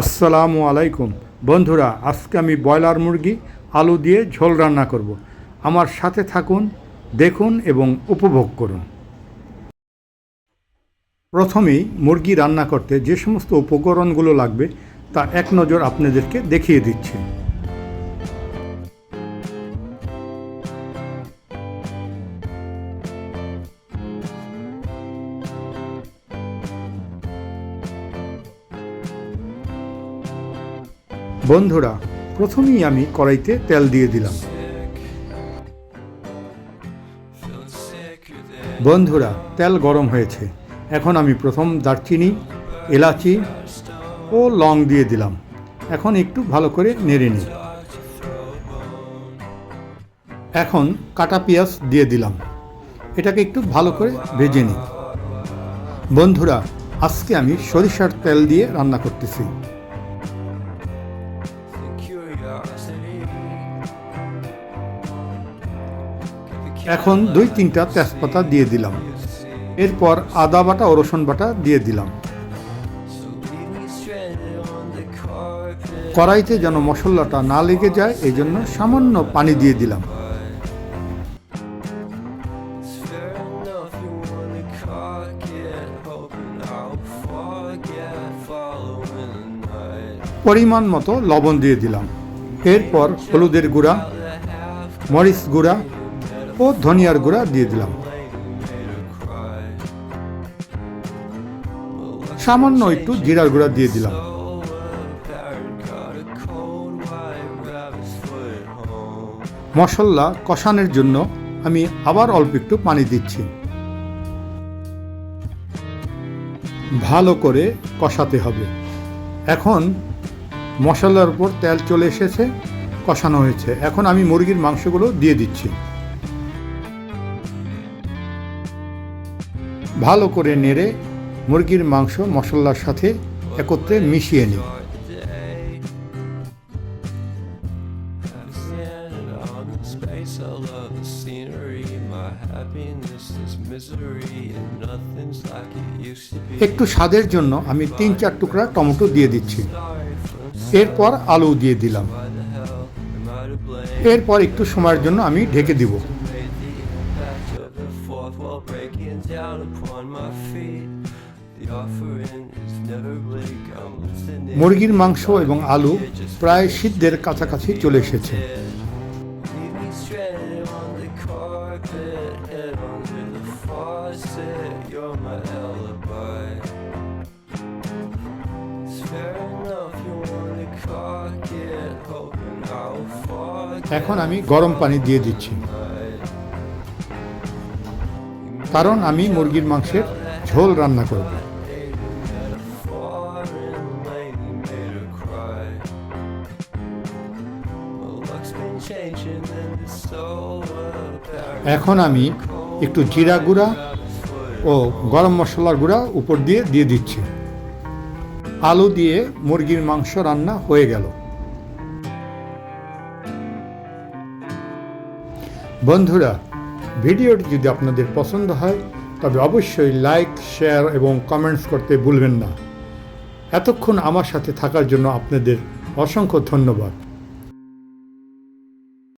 আসসালামু আলাইকুম। বন্ধুরা, আজকে আমি ব্রয়লার মুরগি, আলু দিয়ে ঝোল রান্না করব। আমার সাথে থাকুন, দেখুন এবং উপভোগ করুন। প্রথমেই মুরগি রান্না করতে যে সমস্ত উপকরণগুলো লাগবে, তা এক নজর আপনাদেরকে দেখিয়ে দিচ্ছি। বন্ধুরা, প্রথমেই আমি কড়াইতে তেল দিয়ে দিলাম। বন্ধুরা, তেল গরম হয়েছে। এখন আমি প্রথম দারচিনি, এলাচি ও লং দিয়ে দিলাম। এখন একটু ভালো করে নেড়ে নিই। এখন কাটা পেঁয়াজ দিয়ে দিলাম। এটাকে একটু ভালো করে ভেজে নিই। বন্ধুরা, আজকে আমি সরিষার তেল দিয়ে রান্না করতেছি। এখন দুই তিনটা তেজপাতা দিয়ে দিলাম। এরপর আদা বাটা ও রসুন বাটা দিয়ে দিলাম। কড়াইতে যেন মশলাটা না লেগে যায়, এই জন্য সামান্য পানি দিয়ে দিলাম। পরিমাণ মতো লবণ দিয়ে দিলাম। এরপর হলুদের গুঁড়া, মরিচ গুঁড়া ও ধনিয়ার গুঁড়া দিয়ে দিলাম। সামান্য একটু জিরার গুঁড়া দিয়ে দিলাম। মশলা কষানোর জন্য আমি আবার অল্প একটু পানি দিচ্ছি। ভালো করে কষাতে হবে। এখন মশলার উপর তেল চলে এসেছে, কষানো হয়েছে। এখন আমি মুরগির মাংসগুলো দিয়ে দিচ্ছি। ভালো করে নেড়ে মুরগির মাংস, মশলার সাথে একত্রে মিশিয়ে নিই একটু স্বাদের জন্য আমি তিন চার টুকরা টমেটো দিয়ে দিচ্ছি। এরপর আলু দিয়ে দিলাম। এরপর একটু সময়ের জন্য আমি ঢেকে দিব। Fourth wall breaking down upon my feet. The offering is never bleak. I'm listening. মুরগির মাংস এবং আলু প্রায় সিদ্ধের কাছাকাছি চলে এসেছে. এখন আমি গরম পানি দিয়ে দিচ্ছি কারণ আমি মুরগির মাংসের ঝোল রান্না করব. এখন আমি একটু জিরা গুঁড়া ও গরম মশলার গুঁড়া উপর দিয়ে দিয়ে দিচ্ছি আলু দিয়ে মুরগির মাংস রান্না হয়ে গেল বন্ধুরা ভিডিওটি যদি আপনাদের পছন্দ হয়, তবে অবশ্যই লাইক শেয়ার এবং কমেন্টস করতে ভুলবেন না। এতক্ষণ আমার সাথে থাকার জন্য আপনাদের অসংখ্য ধন্যবাদ।